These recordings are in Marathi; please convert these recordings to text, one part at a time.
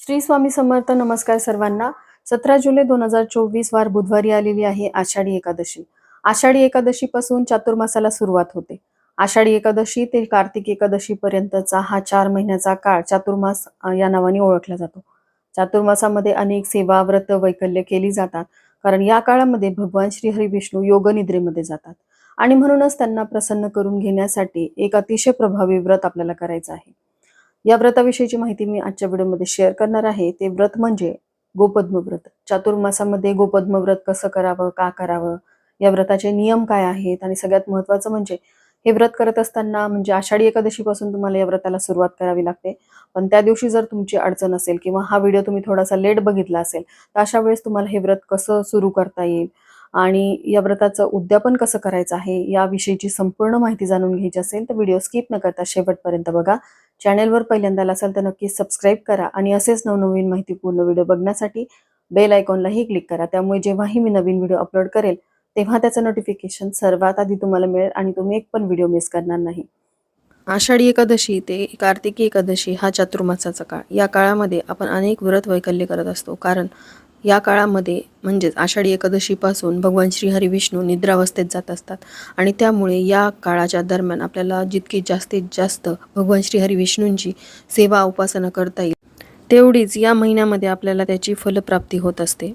श्री स्वामी समर्थ नमस्कार सर्वांना. सतरा जुलै दोन हजार चोवीस वार बुधवारी आलेली आहे आषाढी एकादशी. आषाढी एकादशी पासून चातुर्मासाला सुरुवात होते. आषाढी एकादशी ते कार्तिक एकादशी पर्यंतचा हा चार महिन्याचा काळ चातुर्मास या नावाने ओळखला जातो. चातुर्मासामध्ये अनेक सेवा व्रत वैकल्य केली जातात. कारण या काळामध्ये भगवान श्री हरी विष्णू योगनिद्रेमध्ये जातात. आणि म्हणूनच त्यांना प्रसन्न करून घेण्यासाठी एक अतिशय प्रभावी व्रत आपल्याला करायचं आहे. या व्रताविषयीची माहिती मी आजच्या व्हिडिओमध्ये शेअर करणार आहे. ते व्रत म्हणजे गोपद्म व्रत. चातुर्मासामध्ये गोपद्म व्रत कसं करावं का करावं या व्रताचे नियम काय आहेत आणि सगळ्यात महत्वाचं म्हणजे हे व्रत करत असताना म्हणजे आषाढी एकादशीपासून तुम्हाला या व्रताला सुरुवात करावी लागते. पण त्या दिवशी जर तुमची अडचण असेल किंवा हा व्हिडिओ तुम्ही थोडासा लेट बघितला असेल तर अशा वेळेस तुम्हाला हे व्रत कसं सुरू करता येईल आणि या व्रताचं उद्यापन कसं करायचं आहे याविषयीची संपूर्ण माहिती जाणून घ्यायची असेल तर व्हिडिओ स्किप न करता शेवटपर्यंत बघा. चॅनेलवर पहिल्यांदा असाल तर नक्कीच सबस्क्राईब करा आणि असेच नवनवीन माहितीपूर्ण व्हिडिओ बघण्यासाठी बेल आयकॉनलाही क्लिक करा. त्यामुळे जेव्हाही मी नवीन व्हिडिओ अपलोड करेल तेव्हा त्याचं नोटिफिकेशन सर्वात आधी तुम्हाला मिळेल आणि तुम्ही एक पण व्हिडिओ मिस करणार नाही. आषाढी एकादशी ते कार्तिकी एकादशी हा चातुर्मासाचा काळ. या काळामध्ये आपण अनेक व्रत वैकल्य करत असतो. कारण या काळामध्ये म्हणजेच आषाढी एकादशीपासून भगवान श्रीहरी विष्णू निद्रावस्थेत जात असतात. आणि त्यामुळे या काळाच्या दरम्यान आपल्याला जितकी जास्तीत जास्त भगवान श्रीहरी विष्णूंची सेवा उपासना करता येईल तेवढीच या महिन्यामध्ये आपल्याला त्याची फलप्राप्ती होत असते.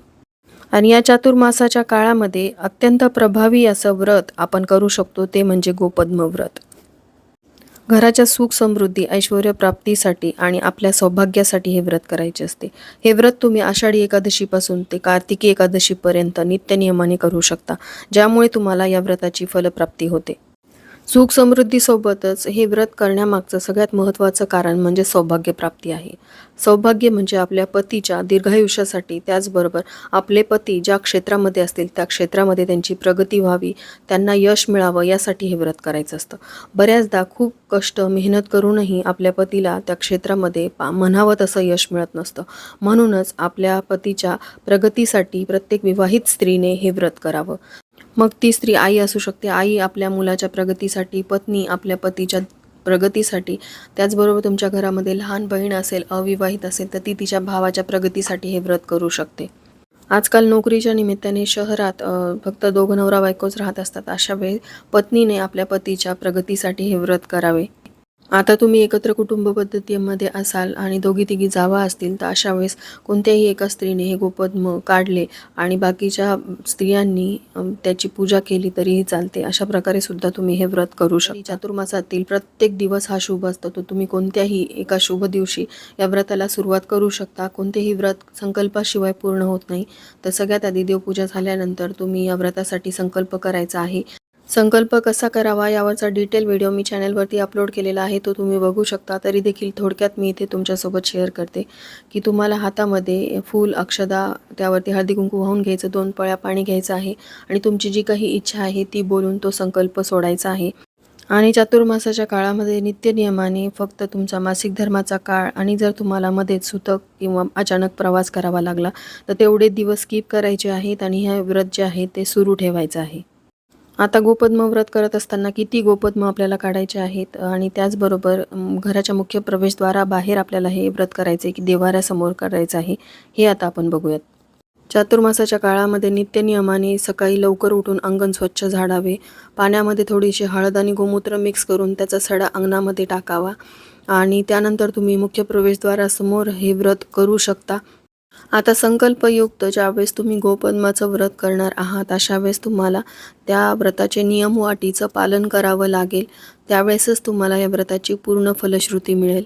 आणि या चातुर्मासाच्या काळामध्ये अत्यंत प्रभावी असं व्रत आपण करू शकतो ते म्हणजे गोपद्म व्रत. घराच्या सुख समृद्धी ऐश्वर प्राप्तीसाठी आणि आपल्या सौभाग्यासाठी हे व्रत करायचे असते. हे व्रत तुम्ही आषाढी एकादशीपासून ते कार्तिकी एकादशीपर्यंत नित्यनियमाने करू शकता ज्यामुळे तुम्हाला या व्रताची फलप्राप्ती होते. सुख समृद्धीसोबतच हे व्रत करण्यामागचं सगळ्यात महत्त्वाचं कारण म्हणजे सौभाग्यप्राप्ती आहे. सौभाग्य म्हणजे आपल्या पतीच्या दीर्घायुष्यासाठी त्याचबरोबर आपले पती ज्या क्षेत्रामध्ये असतील त्या क्षेत्रामध्ये त्यांची प्रगती व्हावी त्यांना यश मिळावं यासाठी हे व्रत करायचं असतं. बऱ्याचदा खूप कष्ट मेहनत करूनही आपल्या पतीला त्या क्षेत्रामध्ये पा म्हणावं तसं यश मिळत नसतं. म्हणूनच आपल्या पतीच्या प्रगतीसाठी प्रत्येक विवाहित स्त्रीने हे व्रत करावं. मग ती स्त्री आई असू शकते. आई आपल्या मुलाच्या प्रगतीसाठी पत्नी आपल्या पतीच्या प्रगतीसाठी त्याचबरोबर तुमच्या घरामध्ये लहान बहीण असेल अविवाहित असेल तर ती तिच्या भावाच्या प्रगतीसाठी हे व्रत करू शकते. आजकाल नोकरीच्या निमित्ताने शहरात फक्त दोघं नवरा बायकोच राहत असतात. अशा वेळी पत्नीने आपल्या पतीच्या प्रगतीसाठी हे व्रत करावे. आता तुम्ही एकत्र कुटुंब पद्धतीमध्ये असाल आणि दोघी तिघी जावा असतील तर अशा वेळेस कोणत्याही एका स्त्रीने हे गोपद्म काढले आणि बाकीच्या स्त्रियांनी त्याची पूजा केली तरीही चालते. अशा प्रकारे सुद्धा तुम्ही हे व्रत करू शकता. चातुर्मासातील प्रत्येक दिवस हा शुभ असतो. तो तुम्ही कोणत्याही एका शुभ दिवशी या व्रताला सुरुवात करू शकता. कोणतेही व्रत संकल्पाशिवाय पूर्ण होत नाही. तर सगळ्यात आधी देवपूजा झाल्यानंतर तुम्ही या व्रतासाठी संकल्प करायचा आहे. संकल्प कसा करावा यावरचा डिटेल व्हिडिओ मी चॅनलवरती अपलोड केलेला आहे तो तुम्ही बघू शकता. तरी देखील थोडक्यात मी इथे तुमच्यासोबत शेअर करते की तुम्हाला हातामध्ये फूल अक्षदा त्यावरती हळदी कुंकू वाहून घ्यायचं दोन पळ्या पाणी घ्यायचं आहे आणि तुमची जी काही इच्छा आहे ती बोलून तो संकल्प सोडायचा आहे. आणि चातुर्मासाच्या काळामध्ये नित्यनियमाने फक्त तुमचा मासिक धर्माचा काळ आणि जर तुम्हाला मध्येच सुतक किंवा अचानक प्रवास करावा लागला तर तेवढे दिवस स्किप करायचे आहेत आणि हे व्रत जे आहे ते सुरू ठेवायचं आहे. आता गोपद्म व्रत करत असताना किती गोपद्म आपल्याला काढायचे आहेत आणि त्याचबरोबर घराच्या मुख्य प्रवेशद्वाराबाहेर आपल्याला हे व्रत करायचे की देवाऱ्यासमोर करायचं आहे हे आता आपण बघूयात. चातुर्मासाच्या काळामध्ये नित्यनियमाने सकाळी लवकर उठून अंगण स्वच्छ झाडावे पाण्यामध्ये थोडीशी हळद आणि गोमूत्र मिक्स करून त्याचा सडा अंगणामध्ये टाकावा आणि त्यानंतर तुम्ही मुख्य प्रवेशद्वारासमोर हे व्रत करू शकता. आता संकल्पयुक्त ज्यावेळेस तुम्ही गोपद्माचं व्रत करणार आहात अशा वेळेस तुम्हाला त्या व्रताचे नियम व अटीचं पालन करावं लागेल. त्यावेळेसच तुम्हाला या व्रताची पूर्ण फलश्रुती मिळेल.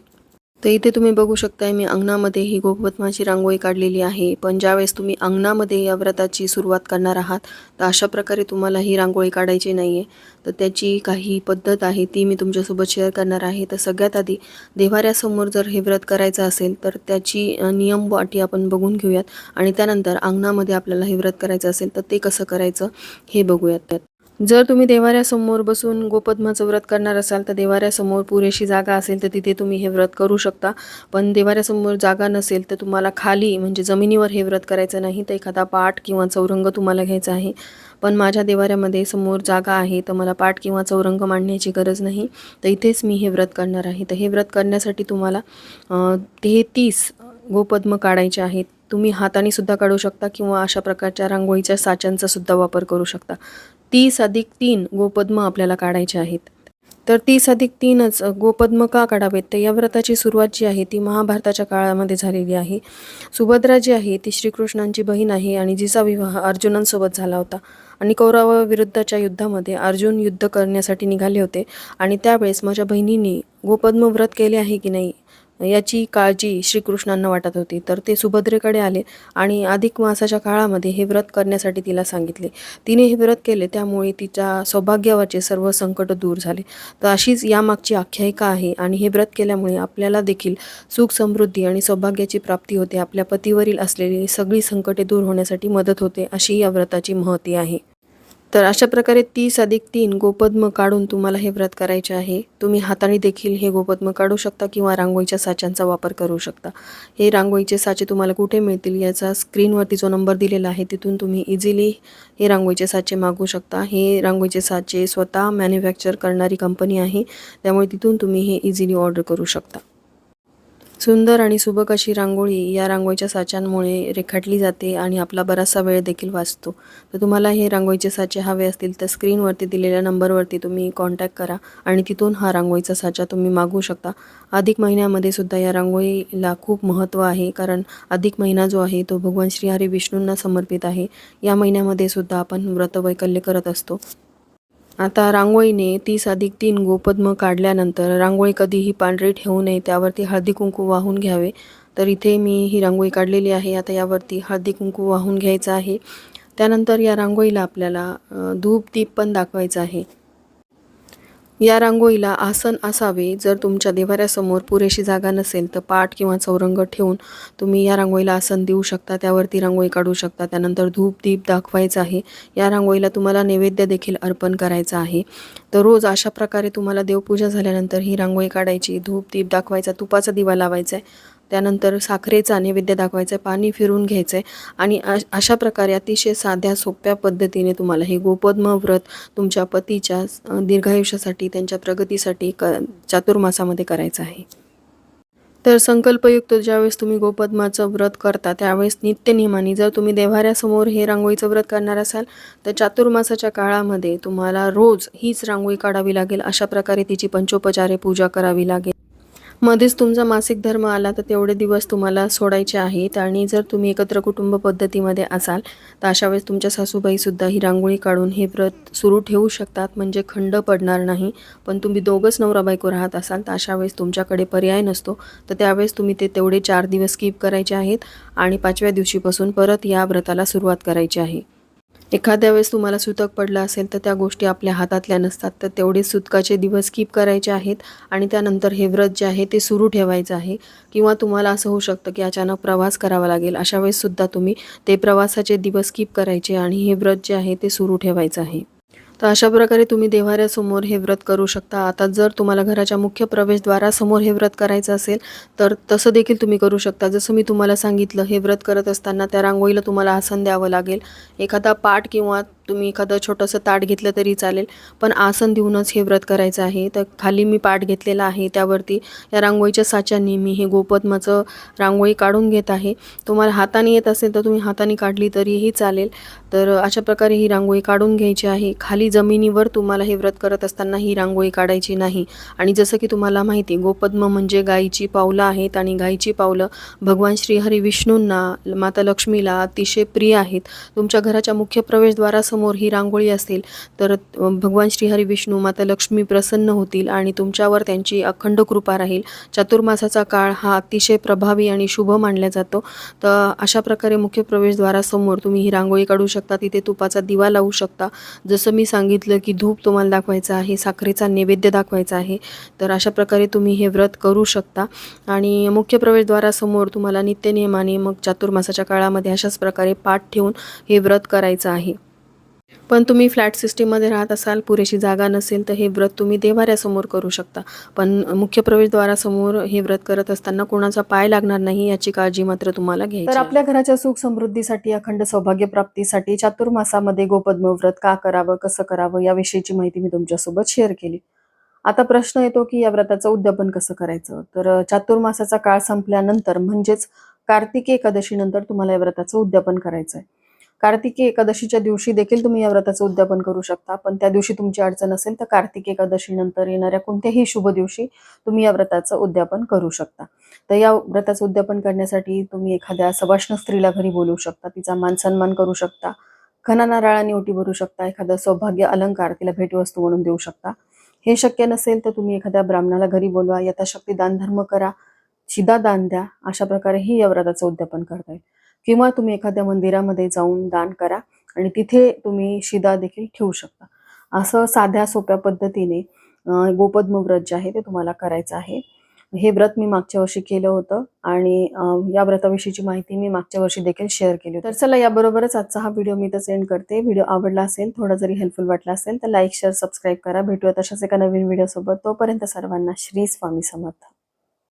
तर इथे तुम्ही बघू शकताय मी अंगणामध्ये ही गोपद्माची रांगोळी काढलेली आहे. पण ज्यावेळेस तुम्ही अंगणामध्ये या व्रताची सुरुवात करणार आहात तर अशा प्रकारे तुम्हाला ही रांगोळी काढायची नाही आहे तर त्याची काही पद्धत आहे ती मी तुमच्यासोबत शेअर करणार आहे. तर सगळ्यात आधी देवाऱ्यासमोर जर हे व्रत करायचं असेल तर त्याची नियम व अटी आपण बघून घेऊयात. आणि त्यानंतर अंगणामध्ये आपल्याला हे व्रत करायचं असेल तर ते कसं करायचं हे बघूयात. त्यात जर तुम्ही देवाऱ्यासमोर बसून गोपद्माचं व्रत करणार असाल तर देवाऱ्यासमोर पुरेशी जागा असेल तर तिथे तुम्ही हे व्रत करू शकता. पण देवाऱ्यासमोर जागा नसेल तर तुम्हाला खाली म्हणजे जमिनीवर हे व्रत करायचं नाही तर एखादा पाठ किंवा चौरंग तुम्हाला घ्यायचा आहे. पण माझ्या देवाऱ्यामध्ये समोर जागा आहे तर मला पाठ किंवा चौरंग मांडण्याची गरज नाही. तर इथेच मी हे व्रत करणार आहे. तर हे व्रत करण्यासाठी तुम्हाला तेहतीस गोपद्म काढायचे आहेत. तुम्ही हाताने सुद्धा काढू शकता किंवा अशा प्रकारच्या रांगोळीच्या साच्यांचा सुद्धा वापर करू शकता. तीस अधिक तीन गोपद्म आपल्याला काढायचे आहेत. तर तीस अधिक तीनच गोपद्म का काढावेत? तर या व्रताची सुरुवात जी आहे ती महाभारताच्या काळामध्ये झालेली आहे. सुभद्रा जी आहे ती श्रीकृष्णांची बहीण आहे आणि जिचा विवाह अर्जुनांसोबत झाला होता. आणि कौरवाविरुद्धच्या युद्धामध्ये अर्जुन युद्ध करण्यासाठी निघाले होते. आणि त्यावेळेस माझ्या बहिणीने गोपद्म व्रत केले आहे की नाही? याची काळजी श्रीकृष्णांना वाटत होती. तर ते सुभद्रेकडे आले आणि अधिक मासाच्या काळामध्ये हे व्रत करण्यासाठी तिला सांगितले. तिने हे व्रत केले त्यामुळे तिच्या सौभाग्यावरचे सर्व संकट दूर झाले. तर अशीच यामागची आख्यायिका आहे आणि हे व्रत केल्यामुळे आपल्याला देखील सुख समृद्धी आणि सौभाग्याची प्राप्ती होते. आपल्या पतीवरील असलेली सगळी संकटे दूर होण्यासाठी मदत होते अशी या व्रताची महती आहे. तर अशा प्रकारे तीस अधिक तीन गोपद्म काढून तुम्हाला हे व्रत करायचे आहे. तुम्ही हाताने देखील हे गोपद्म काढू शकता किंवा रांगोळीच्या साच्यांचा वापर करू शकता. हे रांगोळीचे साचे तुम्हाला कुठे मिळतील याचा स्क्रीनवरती जो नंबर दिलेला आहे तिथून तुम्ही इझिली हे रांगोळीचे साचे मागू शकता. हे रांगोळीचे साचे स्वतः मॅन्युफॅक्चर करणारी कंपनी आहे त्यामुळे तिथून तुम्ही हे इझिली ऑर्डर करू शकता. सुंदर आणि सुबक अशी रांगोळी या रांगोळीच्या साच्यांमुळे रेखाटली जाते आणि आपला बराचसा वेळ देखील वाचतो. तर तुम्हाला हे रांगोळीचे साचे हवे असतील तर स्क्रीनवरती दिलेल्या नंबरवरती तुम्ही कॉन्टॅक्ट करा आणि तिथून हा रांगोळीचा साचा तुम्ही मागवू शकता. अधिक महिन्यामध्ये सुद्धा या रांगोळीला खूप महत्त्व आहे कारण अधिक महिना जो आहे तो भगवान श्रीहरी विष्णूंना समर्पित आहे. या महिन्यामध्ये सुद्धा आपण व्रतवैकल्य करत असतो. आता रांगोळीने तीस अधिक तीन गोपद्म काढल्यानंतर रांगोळी कधीही पांढरी ठेवू नये त्यावरती हळदी कुंकू वाहून घ्यावे. तर इथे मी ही रांगोळी काढलेली आहे. आता यावरती हळदी कुंकू वाहून घ्यायचं आहे. त्यानंतर या रांगोळीला आपल्याला धूप दीप पण दाखवायचं आहे. या रांगोळीला आसन असावे. जर तुमच्या देवाऱ्यासमोर पुरेशी जागा नसेल तर पाट किंवा चौरंग ठेवून तुम्ही या रांगोळीला आसन देऊ शकता. त्यावरती रांगोळी काढू शकता. त्यानंतर धूप दीप दाखवायचा आहे. या रांगोळीला तुम्हाला नैवेद्य देखील अर्पण करायचं आहे. तर रोज अशा प्रकारे तुम्हाला देवपूजा झाल्यानंतर ही रांगोळी काढायची. धूप दीप दाखवायचा. तुपाचा दिवा लावायचा आहे. त्यानंतर साखरेचा नैवेद्य दाखवायचं आहे पाणी फिरून घ्यायचं आहे आणि अशा प्रकारे अतिशय साध्या सोप्या पद्धतीने तुम्हाला हे गोपद्म व्रत तुमच्या पतीच्या दीर्घायुष्यासाठी त्यांच्या प्रगतीसाठी क चातुर्मासामध्ये करायचं आहे. तर संकल्पयुक्त ज्यावेळेस तुम्ही गोपद्माचं व्रत करता त्यावेळेस नित्यनियमाने जर तुम्ही देव्हाऱ्यासमोर हे रांगोळीचं व्रत करणार असाल तर चातुर्मासाच्या काळामध्ये तुम्हाला रोज हीच रांगोळी काढावी लागेल अशा प्रकारे तिची पंचोपचारे पूजा करावी लागेल. मध्येच तुमचा मासिक धर्म आला तर तेवढे दिवस तुम्हाला सोडायचे आहेत आणि जर तुम्ही एकत्र कुटुंब पद्धतीमध्ये असाल तर अशा वेळेस तुमच्या सासूबाईसुद्धा ही रांगोळी काढून हे व्रत सुरू ठेवू शकतात म्हणजे खंड पडणार नाही. पण तुम्ही दोघंच नवरा बायको राहत असाल तर अशा वेळेस तुमच्याकडे पर्याय नसतो. तर त्यावेळेस तुम्ही ते तेवढे चार दिवस स्किप करायचे आहेत आणि पाचव्या दिवशीपासून परत या व्रताला सुरुवात करायची आहे. एखाद्या वेळेस तुम्हाला सुतक पडलं असेल तर त्या गोष्टी आपल्या हातातल्या नसतात. तर तेवढे सुतकाचे दिवस स्किप करायचे आहेत आणि त्यानंतर हे व्रत जे आहे ते सुरू ठेवायचं आहे. किंवा तुम्हाला असं होऊ शकतं की अचानक प्रवास करावा लागेल. अशा वेळेससुद्धा तुम्ही ते प्रवासाचे दिवस स्किप करायचे आणि हे व्रत जे आहे ते सुरू ठेवायचं आहे. तर अशा प्रकारे तुम्ही देव्हाऱ्यासमोर हे व्रत करू शकता. आता जर तुम्हाला घराच्या मुख्य प्रवेशद्वारासमोर हे व्रत करायचं असेल तर तसं देखील तुम्ही करू शकता. जसं मी तुम्हाला सांगितलं हे व्रत करत असताना त्या रांगोळीला तुम्हाला आसन द्यावं लागेल. एखादा पाठ किंवा तुम्ही एखादं छोटंसं ताट घेतलं तरी चालेल. पण आसन देऊनच हे व्रत करायचं आहे. तर खाली मी पाट घेतलेला आहे. त्यावरती या रांगोळीच्या साच्याने मी हे गोपद्माचं रांगोळी काढून घेत आहे. तुम्हाला हाताने येत असेल तर तुम्ही हाताने काढली तरीही चालेल. तर अशा प्रकारे ही रांगोळी काढून घ्यायची आहे. खाली जमिनीवर तुम्हाला हे व्रत करत असताना ही रांगोळी काढायची नाही. आणि जसं की तुम्हाला माहिती गोपद्म म्हणजे गायीची पावलं आहेत आणि गायीची पावलं भगवान श्रीहरी विष्णूंना माता लक्ष्मीला अतिशय प्रिय आहेत. तुमच्या घराच्या मुख्य प्रवेशद्वारासमोर समोर ही रांगोळी असेल तर भगवान श्रीहरी विष्णू माता लक्ष्मी प्रसन्न होतील आणि तुमच्यावर त्यांची अखंड कृपा राहील. चातुर्मासाचा काळ हा अतिशय प्रभावी आणि शुभ मानला जातो. तर अशा प्रकारे मुख्य प्रवेशद्वारासमोर तुम्ही ही रांगोळी काढू शकता तिथे तुपाचा दिवा लावू शकता. जसं मी सांगितलं की धूप तुम्हाला दाखवायचा आहे साखरेचा नैवेद्य दाखवायचा आहे तर अशा प्रकारे तुम्ही हे व्रत करू शकता. आणि मुख्य प्रवेशद्वारासमोर तुम्हाला नित्यनियमाने मग चातुर्मासाच्या काळामध्ये अशाच प्रकारे पाठ ठेवून हे व्रत करायचं आहे. पण तुम्ही फ्लॅट सिस्टीममध्ये राहत असाल पुरेशी जागा नसेल तर हे व्रत तुम्ही देवाऱ्यासमोर करू शकता. पण मुख्य प्रवेशद्वारासमोर हे व्रत करत असताना कोणाचा पाय लागणार नाही याची काळजी मात्र तुम्हाला घ्यायची तर आपल्या घराच्या सुख समृद्धीसाठी अखंड सौभाग्य प्राप्तीसाठी चातुर्मासामध्ये गोपद्म व्रत का करावं कसं करावं याविषयीची माहिती मी तुमच्यासोबत शेअर केली. आता प्रश्न येतो की या व्रताचं उद्यापन कसं करायचं? तर चातुर्मासाचा काळ संपल्यानंतर म्हणजेच कार्तिकी एकादशी नंतर तुम्हाला या व्रताचं उद्यापन करायचं आहे कार्तिकी एकादशीच्या दिवशी देखील तुम्ही या व्रताचं उद्यापन करू शकता. पण त्या दिवशी तुमची अडचण असेल तर कार्तिकी एकादशी नंतर येणाऱ्या कोणत्याही शुभ दिवशी तुम्ही या व्रताचं उद्यापन करू शकता. तर या व्रताचं उद्यापन करण्यासाठी तुम्ही एखाद्या सवाष्ण स्त्रीला घरी बोलवू शकता. तिचा मान सन्मान करू शकता. खना नारळाने ओटी भरू शकता. एखादा सौभाग्य अलंकार तिला भेटवस्तू म्हणून देऊ शकता. हे शक्य नसेल तर तुम्ही एखाद्या ब्राह्मणाला घरी बोलवा. यथाशक्ती दानधर्म करा. शिदा दान द्या. अशा प्रकारे ही या व्रताचं उद्यापन करता येईल. किंवा तुम्ही एखाद्या मंदिरामध्ये जाऊन दान करा आणि तिथे तुम्ही शिदा देखील ठेवू शकता. असं साध्या सोप्या पद्धतीने गोपद्म व्रत जे आहे ते तुम्हाला करायचं आहे. हे व्रत मी मागच्या वर्षी केलं होतं आणि या व्रताविषयीची माहिती मी मागच्या वर्षी देखील शेअर केली तर चला याबरोबरच आजचा हा व्हिडिओ मी तर सेंड करते. व्हिडिओ आवडला असेल थोडा जरी हेल्पफुल वाटला असेल तर लाईक शेअर सबस्क्राईब करा. भेटूया तशाच एका नवीन व्हिडिओसोबत तोपर्यंत सर्वांना श्री स्वामी समर्थ.